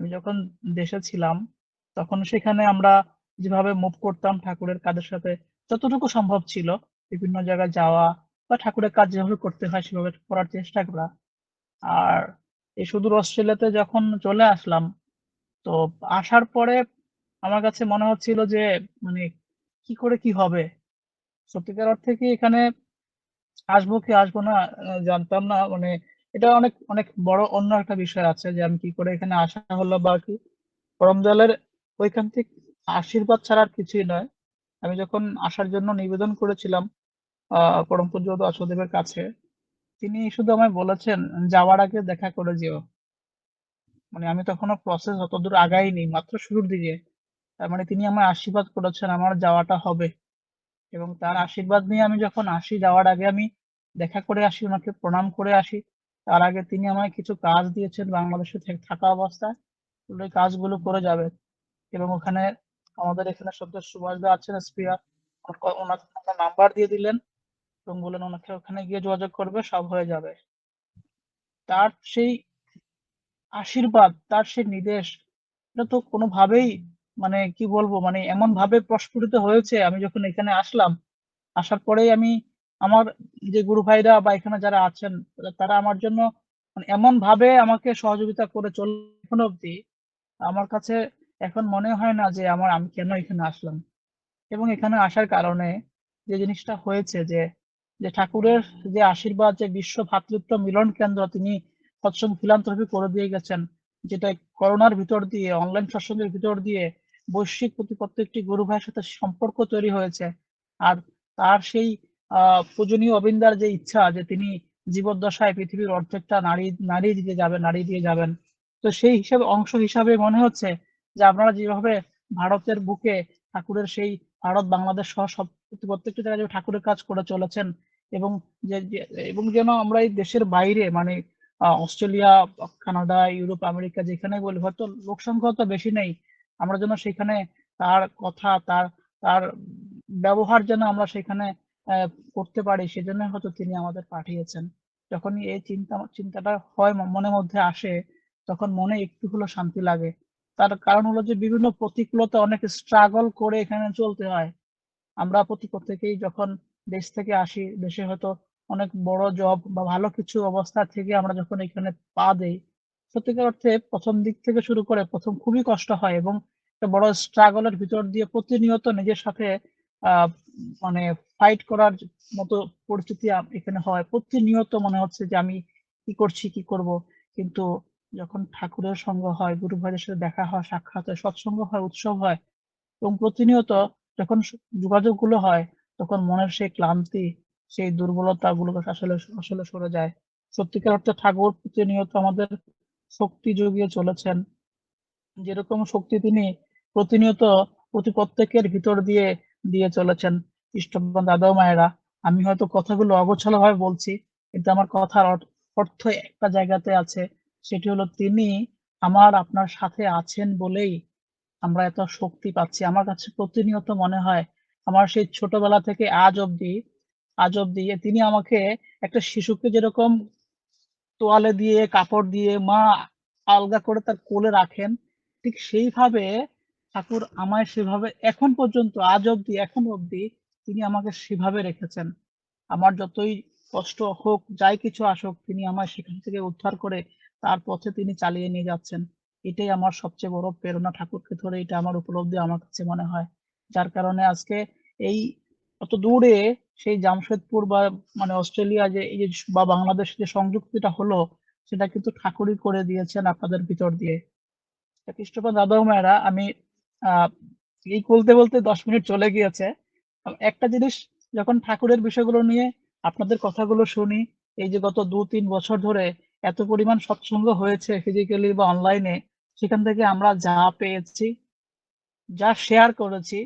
আমি যখন দেশে ছিলাম, তখন সেখানে আমরা যেভাবে মুভ করতাম ঠাকুরের কাজের সাথে, যতটুকু সম্ভব ছিল, বিভিন্ন জায়গায় যাওয়া বা ঠাকুরের কাজ যেভাবে করতে হয় সেভাবে করার চেষ্টা করা। আর এই সুদূর অস্ট্রেলিয়াতে যখন চলে আসলাম, তো আসার পরে আমার কাছে মনে হচ্ছিল যে মানে কি করে কি হবে? সত্যিকার অর্থে কি এখানে আসব কি আসব না জানতাম না। মানে এটা অনেক অনেক বড় অন্য একটা বিষয় আছে যে আমি কি করে এখানে আসা হলো বা কি। পরমদয়ালের ওইখান থেকে আশীর্বাদ ছাড়া আর কিছুই নয়। আমি যখন আসার জন্য নিবেদন করেছিলাম পরম পূজ্য বাসুদেবের কাছে, তিনি শুধু আমায় বলেছেন, যাওয়ার আগে দেখা করে যেও। মানে আমি তখনও প্রসেস অতদূর আগাইনি, মাত্র শুরুর দিকে। তার মানে তিনি আমার আশীর্বাদ করেছেন, আমার যাওয়াটা হবে। এবং তার আশীর্বাদ নিয়ে আমি যখন আসি, যাওয়ার আগে আমি দেখা করে আসি, ওনাকে প্রণাম করে আসি। তার আগে তিনি আমায় কিছু কাজ দিয়েছেন বাংলাদেশে থাকা অবস্থায়। ওই কাজগুলো করে যাবে এবং ওখানে আমাদের এখানে সদ্য সুভাষ দা আছেন, স্পিয়ার। ওনাকে নাম্বার দিয়ে দিলেন এবং বললেন ওনাকে ওখানে গিয়ে যোগাযোগ করবে, সব হয়ে যাবে। তার সেই আশীর্বাদ, তার সেই নির্দেশ, এটা তো কোনোভাবেই মানে কি বলব মানে এমন ভাবে প্রস্ফুটিত হয়েছে। আমি যখন এখানে আসলাম, আসার পরেই আমি আমার যে গুরু ভাইরা বা এখানে যারা আছেন, তারা আমার জন্য মানে এমন ভাবে আমাকে সহযোগিতা করে চলে এখনও অব্দি আমার কাছে এখন মনে হয় না যে আমার আমি কেন এখানে আসলাম। এবং এখানে আসার কারণে যে জিনিসটা হয়েছে যে যে ঠাকুরের যে আশীর্বাদ, যে বিশ্ব ভ্রাতৃত্ব মিলন কেন্দ্র তিনি সৎসঙ্গ ফিলান্থ্রপি করে দিয়ে গেছেন, যেটা করোনার ভিতর দিয়ে, অনলাইন সৎসঙ্গের ভিতর দিয়ে বৈশ্বিক প্রতি প্রত্যেকটি গুরু ভাইয়ের সাথে সম্পর্ক তৈরি হয়েছে। আর তার সেই পূজনীয় অবিন্দার যে ইচ্ছা যে তিনি জীবদ্দশায় পৃথিবীর অর্ধেকটা নারী নারী দিয়ে যাবেন, নারী দিয়ে যাবেন। তো সেই হিসাবে অংশ হিসাবে মনে হচ্ছে যে আপনারা যেভাবে ভারতের বুকে ঠাকুরের সেই ভারত বাংলাদেশ সহ সব প্রত্যেকটি জায়গায় ঠাকুরের কাজ করে চলেছেন এবং যে এবং যেন আমরা এই দেশের বাইরে মানে অস্ট্রেলিয়া, কানাডা, ইউরোপ, আমেরিকা যেখানে বলি, হয়তো লোক সংখ্যা তো বেশি নেই, আমরা যেন সেখানে তার কথা, তার তার ব্যবহার যেন আমরা সেখানে করতে পারি সেজন্য হয়তো তিনি আমাদের পাঠিয়েছেন। যখনই এই চিন্তা, চিন্তাটা হয় মনের মধ্যে আসে, তখন মনে একটু হলো শান্তি লাগে। তার কারণ হলো যে বিভিন্ন প্রতিকূলতা অনেক স্ট্রাগল করে এখানে চলতে হয়। আমরা প্রতি প্রত্যেকেই যখন দেশ থেকে আসি, দেশে হয়তো অনেক বড় জব বা ভালো কিছু অবস্থা থেকে আমরা যখন এখানে পা দেই, সত্যিকার অর্থে প্রথম দিক থেকে শুরু করে প্রথম খুবই কষ্ট হয় এবং একটা বড় স্ট্রাগলের ভিতর দিয়ে প্রতিনিয়ত নিজের সাথে মানে ফাইট করার মতো পরিস্থিতি এখানে হয়। প্রতিনিয়ত মনে হচ্ছে যে আমি কি করছি, কি করব। কিন্তু যখন ঠাকুরের সঙ্গ হয়, গুরু ভাইয়ের সাথে দেখা হয়, সাক্ষাৎ হয়, সৎসঙ্গ হয়, উৎসব হয়, এবং প্রতিনিয়ত যখন যোগাযোগগুলো হয়, তখন মনের সেই ক্লান্তি, সেই দুর্বলতা গুলো আসলে আসলে সরে যায়। সত্যিকার অর্থে ঠাকুর প্রতিনিয়ত আমাদের শক্তি জুগিয়ে চলেছেন। যেরকম শক্তি তিনি প্রতিনিয়ত প্রতি প্রত্যেকের ভিতর দিয়ে দিয়ে চলেছেন। ইষ্টবান দাদা মায়েরা, আমি হয়তো কথাগুলো অগোছালো ভাবে বলছি, কিন্তু আমার কথার অর্থ একটা জায়গাতে আছে, সেটি হলো তিনি আমার, আপনার সাথে আছেন বলেই আমরা এত শক্তি পাচ্ছি। আমার কাছে প্রতিনিয়ত মনে হয়, আমার সেই ছোটবেলা থেকে আজ অব্দি আজ অব্দি তিনি আমাকে একটা শিশুকে যেরকম তোয়ালে দিয়ে, কাপড় দিয়ে, মা আলগা করে তার কোলে রাখেন, ঠিক সেইভাবে ঠাকুর আমায় সেভাবে এখন পর্যন্ত, আজ অব্দি এখন অব্দি তিনি আমাকে সেভাবে রেখেছেন। আমার যতই কষ্ট হোক, যাই কিছু আসুক, তিনি আমায় সেখান থেকে উদ্ধার করে তার পথে তিনি চালিয়ে নিয়ে যাচ্ছেন। এটাই আমার সবচেয়ে বড় প্রেরণা ঠাকুরকে ধরে, এটা আমার উপলব্ধি আমার কাছে মনে হয়। যার কারণে আজকে এই অত দূরে সেই জামশেদপুর বা মানে অস্ট্রেলিয়া যে, এই বা বাংলাদেশ যে সংযুক্তিটা হলো, সেটা কিন্তু ঠাকুরই করে দিয়েছেন আপনাদের ভিতর দিয়ে। খ্রিস্টপান দাদা মায়েরা, আমি, আহ, এই বলতে বলতে দশ মিনিট চলে গিয়েছে। একটা জিনিস যখন ঠাকুরের বিষয়গুলো নিয়ে আপনাদের কথাগুলো শুনি, এই যে গত দু তিন বছর ধরে এত পরিমাণ সৎসঙ্গ হয়েছে ফিজিক্যালি বা অনলাইনে সেখান থেকে আমরা যা পেয়েছি, যা শেয়ার করেছি,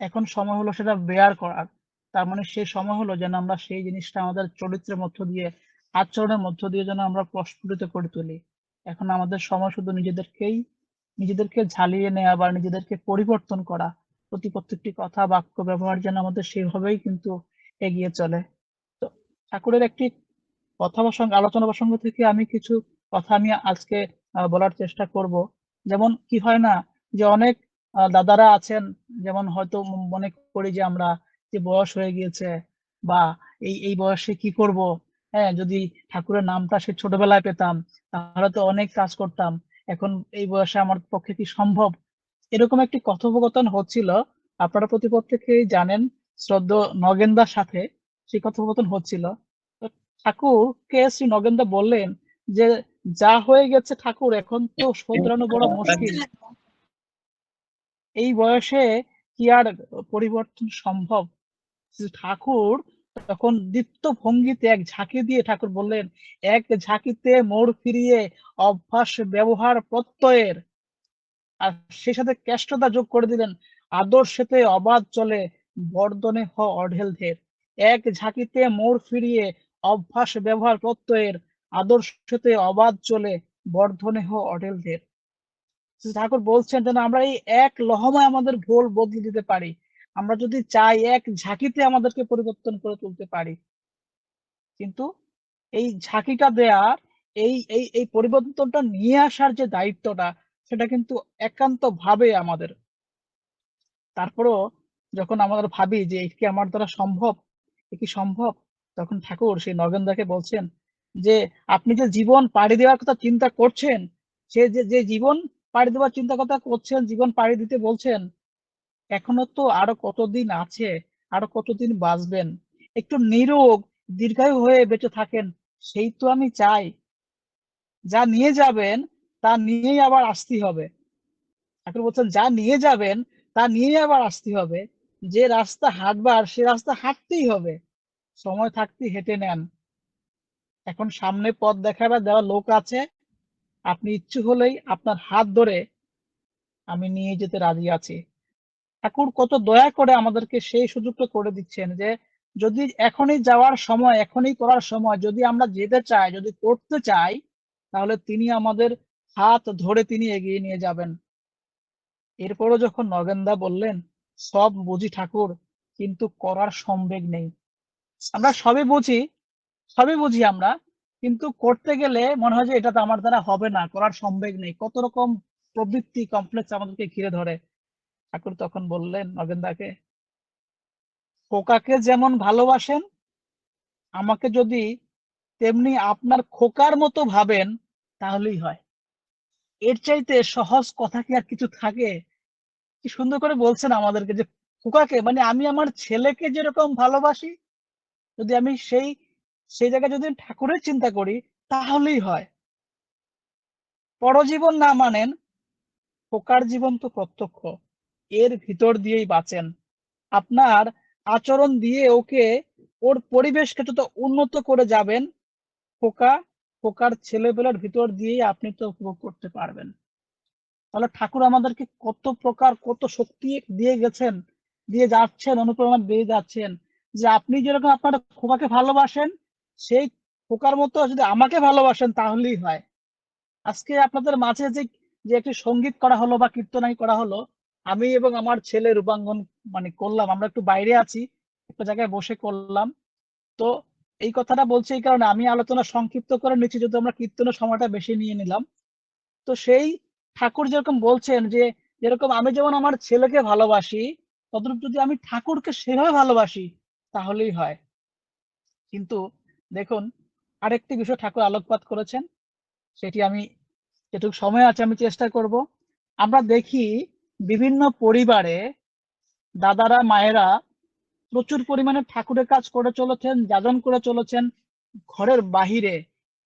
এখন সময় হলো সেটা বেয়ার করার। তার মানে সেই সময় হলো যেন আমরা সেই জিনিসটা আমাদের চরিত্রের মধ্য দিয়ে, আচরণের মধ্য দিয়ে যেন আমরা প্রস্ফুটিত করে তুলি। এখন আমাদের সময় শুধু নিজেদেরকেই, নিজেদেরকে ঝালিয়ে নেওয়া বা নিজেদেরকে পরিবর্তন করা প্রতি প্রত্যেকটি কথা, বাক্য, ব্যবহার যেন আমাদের সেভাবেই কিন্তু এগিয়ে চলে। তো ঠাকুরের একটি কথা প্রসঙ্গ আলোচনা প্রসঙ্গ থেকে আমি কিছু কথা আমি আজকে বলার চেষ্টা করব। যেমন, কি হয় না যে অনেক দাদারা আছেন, যেমন হয়তো মনে করি যে আমরা যে বয়স হয়ে গিয়েছে বা এই এই বয়সে কি করব? হ্যাঁ যদি ঠাকুরের নামটা সে ছোটবেলায় পেতাম, তাহলে তো অনেক কাজ করতাম। এখন এই বয়সে আমার পক্ষে কি সম্ভব? এরকম একটি কথোপকথন হচ্ছিল। আপনারা প্রতিপক্ষেই জানেন শ্রদ্ধ নগেনদার সাথে সেই কথোপকথন হচ্ছিল। ঠাকুরকে শ্রী নগেনদা বললেন যে, যা হয়ে গেছে ঠাকুর, এখন তো শোধরানো বড় মুশকিল। এই বয়সে কি আর পরিবর্তন সম্ভব? ঠাকুর তখন দীপ্ত ভঙ্গিতে এক ঝাঁকি দিয়ে ঠাকুর বললেন, এক ঝাঁকিতে মোড় ফিরিয়ে অভ্যাস, ব্যবহার প্রত্যয়ের আর সেই সাথে কেষ্টতা যোগ করে দিলেন। আদর্শেতে অবাধ চলে, বর্ধনে হ অঢেল ধের এক ঝাঁকিতে মোড় ফিরিয়ে, অভ্যাস ব্যবহার প্রত্যয়ের। আদর্শতে অবাধ চলে, বর্ধনে হ অঢেল ধের ঠাকুর বলছেন যেন আমরা এই এক লহমায় আমাদের ভুল বদলে দিতে পারি। আমরা যদি চাই এক ঝাঁকিতে আমাদেরকে পরিবর্তন করে তুলতে পারি। কিন্তু এই ঝাঁকিটা দেয়ার এই এই পরিবর্তনটা নিয়ে আসার যে দায়িত্বটা সেটা কিন্তু একান্ত ভাবে আমাদের। তারপরেও যখন আমাদের ভাবি যে কি আমার দ্বারা সম্ভব, এ কি সম্ভব, তখন ঠাকুর সেই নগেনদাকে বলছেন যে, আপনি যে জীবন পাড়ি দেওয়ার কথা চিন্তা করছেন, সে যে যে জীবন পাড়ি দেওয়ার চিন্তা কথা করছেন, জীবন পাড়ি দিতে বলছেন, এখনও তো আরও কতদিন আছে, আরও কতদিন বাঁচবেন? একটু নিরোগ, দীর্ঘায়ু হয়ে বেঁচে থাকেন, সেই তো আমি চাই। যা নিয়ে যাবেন তা নিয়েই আবার আসতে হবে। ঠাকুর বলছেন, যা নিয়ে যাবেন, তা নিয়েই আবার আসতে হবে। যে রাস্তা হাঁটবার, সে রাস্তা হাঁটতেই হবে। সময় থাকতে হেঁটে নেন। এখন সামনে পথ দেখাবার দেওয়া লোক আছে, আপনি ইচ্ছু হলেই আপনার হাত ধরে আমি নিয়ে যেতে রাজি আছি। ঠাকুর কত দয়া করে আমাদেরকে সেই সুযোগটা করে দিচ্ছেন যে, যদি এখনই যাওয়ার সময়, এখনই করার সময়, যদি আমরা যেতে চাই, যদি করতে চাই, তাহলে তিনি আমাদের হাত ধরে তিনি এগিয়ে নিয়ে যাবেন। এরপরও যখন নগেনদা বললেন, সব বুঝি ঠাকুর, কিন্তু করার সম্বেগ নেই। আমরা সবই বুঝি সবই বুঝি আমরা, কিন্তু করতে গেলে মনে হয় যে এটা তো আমার দ্বারা হবে না, করার সম্বেগ নেই। কত রকম প্রবৃত্তি কমপ্লেক্স আমাদেরকে ঘিরে ধরে। ঠাকুর তখন বললেন নগেনদাকে, খোকাকে যেমন ভালোবাসেন, আমাকে যদি তেমনি আপনার খোকার মতো ভাবেন, তাহলেই হয়। এর চাইতে সহজ কথা কি আর কিছু থাকে? কি সুন্দর করে বলছেন আমাদেরকে যে খোকাকে মানে আমি আমার ছেলেকে যেরকম ভালোবাসি, যদি আমি সেই সেই জায়গায় যদি ঠাকুরের চিন্তা করি, তাহলেই হয়। পরজীবন না মানেন, খোকার জীবন তো প্রত্যক্ষ। এর ভিতর দিয়েই বাঁচেন। আপনার আচরণ দিয়ে ওকে, ওর পরিবেশকে যত উন্নত করে যাবেন, খোকা খোকার ছেলেবেলার ভিতর দিয়েই আপনি তো উপভোগ করতে পারবেন। তাহলে ঠাকুর আমাদেরকে কত প্রকার, কত শক্তি দিয়ে গেছেন, দিয়ে যাচ্ছেন, অনুপ্রেরণা দিয়ে যাচ্ছেন যে আপনি যেরকম আপনার খোকাকে ভালোবাসেন, সেই খোকার মতো যদি আমাকে ভালোবাসেন তাহলেই হয়। আজকে আপনাদের মাঝে যে যে একটি সংগীত করা হলো বা কীর্তনাই করা হলো, আমি এবং আমার ছেলে রূপাঙ্গন মানে করলাম, আমরা একটু বাইরে আছি, একটা জায়গায় বসে করলাম। তো এই কথাটা বলছি এই কারণে আমি আলোচনা সংক্ষিপ্ত করে নিচ্ছি যদি আমরা কীর্তনের সময়টা বেশি নিয়ে নিলাম। তো সেই ঠাকুর যেরকম বলছেন যে, যেরকম আমি যেমন আমার ছেলেকে ভালোবাসি তদ্রূপ যদি আমি ঠাকুরকে সেভাবে ভালোবাসি, তাহলেই হয়। কিন্তু দেখুন, আরেকটি বিষয় ঠাকুর আলোকপাত করেছেন, সেটি আমি যেটুকু সময় আছে আমি চেষ্টা করব। আমরা দেখি বিভিন্ন পরিবারে দাদারা, মায়েরা প্রচুর পরিমাণে ঠাকুরের কাজ করে চলেছেন, যাজন করে চলেছেন। ঘরের বাহিরে,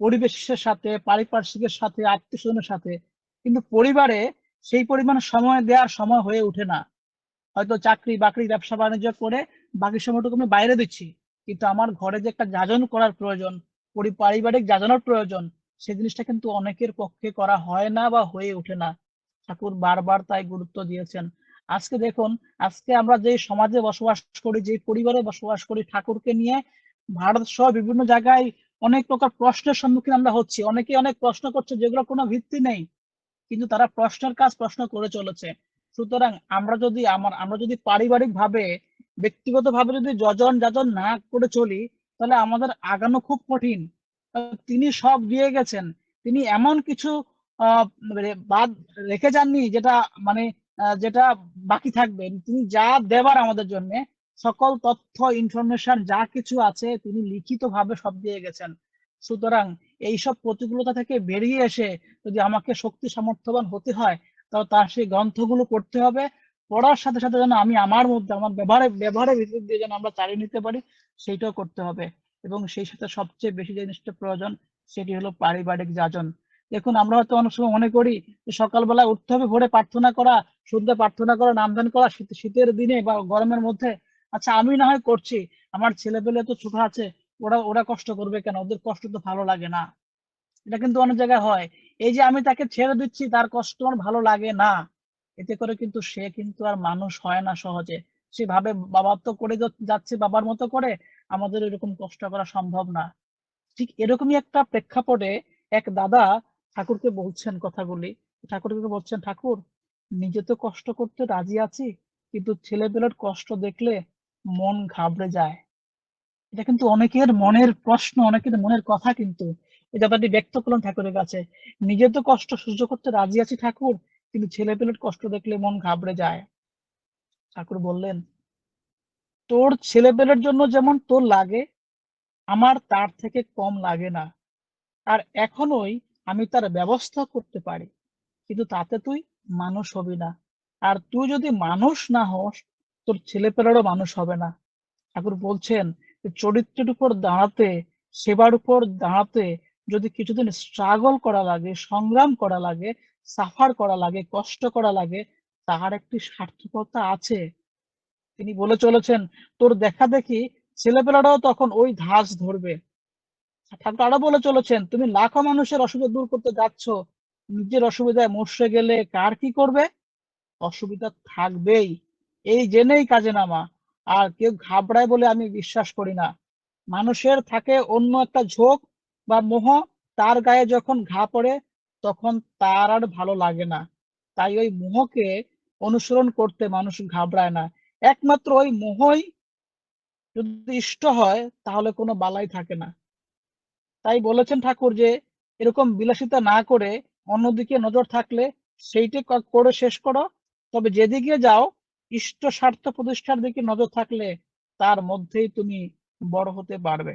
পরিবেশের সাথে, পারিপার্শ্বিকের সাথে আত্মীয় স্বজনের সাথে। কিন্তু পরিবারে সেই পরিমাণ সময় দেওয়ার সময় হয়ে ওঠে না। হয়তো চাকরি, বাকরি, ব্যবসা, বাণিজ্য করে বাকি সময়টুকু আমি বাইরে দিচ্ছি। কিন্তু আমার ঘরে যে একটা যাজন করার প্রয়োজন পারিবারিক যাজনের প্রয়োজন, সে জিনিসটা কিন্তু অনেকের পক্ষে করা হয় না বা হয়ে ওঠে না। ঠাকুর বারবার তাই গুরুত্ব দিয়েছেন। আজকে দেখুন, আজকে আমরা যে সমাজে বসবাস করি যে পরিবারে বসবাস করি ঠাকুরকে নিয়ে, ভারত সহ বিভিন্ন জায়গায় অনেক প্রকার প্রশ্নের সম্মুখীন আমরা হচ্ছি। অনেকে অনেক প্রশ্ন করছে, যেগুলো কোনো ভিত্তি নেই। কিন্তু তারা প্রশ্নের কাজ প্রশ্ন করে চলেছে। সুতরাং আমরা যদি আমার, আমরা যদি পারিবারিক ভাবে ব্যক্তিগত ভাবে যদি যজন যাজন না করে চলি, তাহলে আমাদের আগানো খুব কঠিন। তিনি সব দিয়ে গেছেন। তিনি এমন কিছু মানে বাদ রেখে যাননি, যেটা মানে যেটা বাকি থাকবে। তিনি যা দেবার আমাদের জন্য, সকল তথ্য ইনফরমেশন যা কিছু আছে, তিনি লিখিত ভাবে সব দিয়ে গেছেন। সুতরাং এইসব প্রতিকূলতা থেকে বেরিয়ে এসে যদি আমাকে শক্তি সামর্থ্যবান হতে হয় তাহলে তার সেই গ্রন্থগুলো পড়তে হবে। পড়ার সাথে সাথে যেন আমি আমার মধ্যে, আমার ব্যবহারে, ব্যবহারের ভিতর দিয়ে যেন আমরা চালিয়ে নিতে পারি, সেইটাও করতে হবে। এবং সেই সাথে সবচেয়ে বেশি জিনিসটা প্রয়োজন, সেটি হলো পারিবারিক যাজন। দেখুন, আমরা হয়তো অনেক সময় মনে করি যে সকালবেলা উঠতে হবে, ভোরে প্রার্থনা করা, সন্ধ্যা প্রার্থনা করা নাম ধ্যান করা শীতের দিনে বা গরমের মধ্যে। আচ্ছা আমি না হয় করছি। আমার ছেলে পেলে তো ছোট আছে, ওরা ওরা কষ্ট করবে কেন? ওদের কষ্ট তো ভালো লাগে না। এটা কিন্তু অনেক জায়গায় হয়। এই যে আমি তাকে ছেড়ে দিচ্ছি, তার কষ্ট আমার ভালো লাগে না। এতে করে কিন্তু সে কিন্তু আর মানুষ হয় না সহজে। সে ভাবে, বাবা তো করে যাচ্ছে বাবার মতো করে, আমাদের এরকম কষ্ট করা সম্ভব না। ঠিক এরকমই একটা প্রেক্ষাপটে এক দাদা ঠাকুরকে বলছেন কথাগুলি। ঠাকুরকে বলছেন, ঠাকুর, নিজে তো কষ্ট করতে রাজি আছি, কিন্তু ছেলেপেলের কষ্ট দেখলে মন ঘাবড়ে যায়। এটা কিন্তু অনেকের মনের প্রশ্ন, অনেকের মনের কথা কিন্তু। এই দাদাটি ব্যক্ত করলেন ঠাকুরের কাছে। নিজে তো কষ্ট সহ্য করতে রাজি আছি ঠাকুর, কিন্তু ছেলেপেলের কষ্ট দেখলে মন ঘাবড়ে যায়। ঠাকুর বললেন, তোর ছেলেপেলের জন্য যেমন তোর লাগে, আমার তার থেকে কম লাগে না। আর এখনোই আমি তার ব্যবস্থা করতে পারি। কিন্তু তাতে তুই মানুষ হবি না। আর তুই যদি মানুষ না হস, তোর ছেলেপেলেরও মানুষ হবে না। ঠাকুর বলছেন চরিত্রের উপর দাঁড়াতে, সেবার উপর দাঁড়াতে যদি কিছুদিন স্ট্রাগল করা লাগে, সংগ্রাম করা লাগে সাফার করা লাগে, কষ্ট করা লাগে, তার একটি সার্থকতা আছে। তিনি বলে চলেছেন, তোর দেখা দেখি ছেলেপেলারাও তখন ওই ধাঁচ ধরবে। ঠাকুর আরও বলে চলেছেন, তুমি লাখো মানুষের অসুবিধা দূর করতে যাচ্ছ, নিজের অসুবিধায় মরসে গেলে কার কি করবে? অসুবিধা থাকবেই, এই জেনেই কাজে নামা, আর কেউ ঘাবড়ায় বলে আমি বিশ্বাস করি না। মানুষের থাকে অন্য একটা ঝোঁক বা মোহ, তার গায়ে যখন ঘা পড়ে, তখন তার আর ভালো লাগে না। তাই ওই মোহকে অনুসরণ করতে মানুষ ঘাবড়ায় না। একমাত্র ওই মোহই যদি ইষ্ট হয়, তাহলে কোনো বালাই থাকে না। তাই বলেছেন ঠাকুর যে, এরকম বিলাসিতা না করে অন্যদিকে নজর থাকলে সেইটি করে শেষ করো। তবে যেদিকে যাও, ইষ্ট স্বার্থ প্রতিষ্ঠার দিকে নজর থাকলে তার মধ্যেই তুমি বড় হতে পারবে।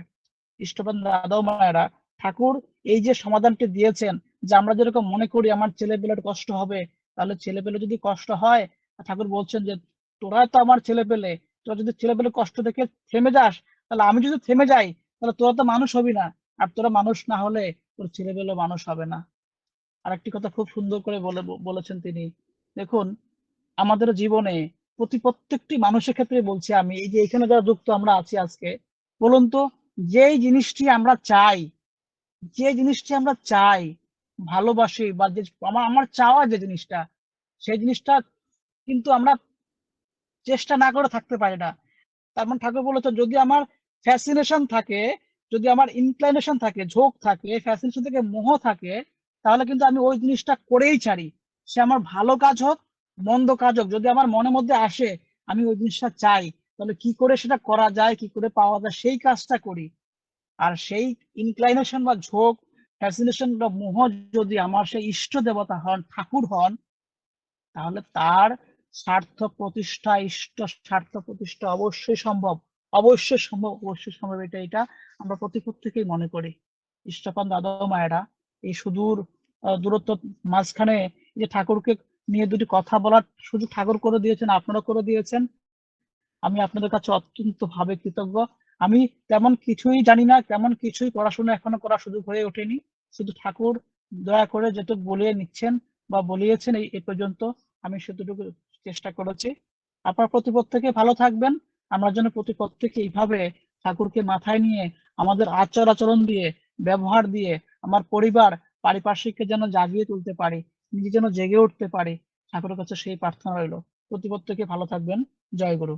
ইষ্টবান দাদা ও মায়েরা, ঠাকুর এই যে সমাধানটি দিয়েছেন যে আমরা যেরকম মনে করি আমার ছেলেপেলের কষ্ট হবে, তাহলে ছেলেপেলে যদি কষ্ট হয়, ঠাকুর বলছেন যে, তোরা তো আমার ছেলেপেলে, তোরা যদি ছেলে ছেলেপেলে কষ্ট দেখে থেমে যাস, তাহলে আমি যদি থেমে যাই, তাহলে তোরা তো মানুষ হবি না। আর তোরা মানুষ না হলে তোর ছেলেপেলে মানুষ হবে না। আর একটি কথা খুব সুন্দর করে বলে, বলেছেন তিনি। দেখুন, আমাদের জীবনে প্রতি প্রত্যেকটি মানুষের ক্ষেত্রে বলছি আমি, এই যে এখানে যারা যুক্ত আমরা আছি আজকে, বলুন তো, যেই জিনিসটি আমরা চাই যে জিনিসটি আমরা চাই, ভালোবাসি বা যে, আমার আমার চাওয়া যে জিনিসটা, সেই জিনিসটা কিন্তু আমরা চেষ্টা না করে থাকতে পারি না। তার মানে ঠাকুর বলেছেন, যদি আমার ফ্যাসিনেশন থাকে যদি আমার ইনক্লাইনেশন থাকে, ঝোঁক থাকে ফ্যাসিনেশন থেকে মোহ থাকে, তাহলে কিন্তু আমি ওই জিনিসটা করেই ছাড়ি। সে আমার ভালো কাজ হোক, মন্দ কাজ হোক, যদি আমার মনের মধ্যে আসে, আমি ওই জিনিসটা চাই, তাহলে কি করে সেটা করা যায়, কি করে পাওয়া যায়, সেই কাজটা করি। আর সেই ইনক্লাইনেশন বা ঝোঁক ফ্যাসিনেশন বা মোহ যদি আমার সেই ইষ্ট দেবতা হন, ঠাকুর হন, তাহলে তার স্বার্থ প্রতিষ্ঠা, ইষ্ট স্বার্থ প্রতিষ্ঠা অবশ্যই সম্ভব অবশ্যই সম্ভব অবশ্যই সম্ভব, এটা এটা আমরা প্রতি প্রত্যেকেই মনে করি ইষ্টপান দাদা মায়েরা, এই সুদূর দূরত্ব মাঝখানে যে ঠাকুরকে নিয়ে দুটি কথা বলার সুযোগ ঠাকুর করে দিয়েছেন আপনারা করে দিয়েছেন। আমি আপনাদের কাছে অত্যন্ত ভাবে কৃতজ্ঞ। আমি তেমন কিছুই জানি না, তেমন কিছুই পড়াশোনা এখনও করার সুযোগ হয়ে ওঠেনি। শুধু ঠাকুর দয়া করে যেটুকু বলিয়ে নিচ্ছেন বা বলিয়েছেন এই এই পর্যন্ত আমি সেটুকু চেষ্টা করেছি। আপনার প্রতি প্রত্যেকে ভালো থাকবেন। আমরা যেন প্রতি প্রত্যেকে এইভাবে ঠাকুরকে মাথায় নিয়ে আমাদের আচার আচরণ দিয়ে, ব্যবহার দিয়ে আমার পরিবার পারিপার্শ্বিককে যেন জাগিয়ে তুলতে পারি, নিজে যেন জেগে উঠতে পারি। ঠাকুরের কাছে সেই প্রার্থনা রইল। প্রতি প্রত্যেকে ভালো থাকবেন। জয় গুরু।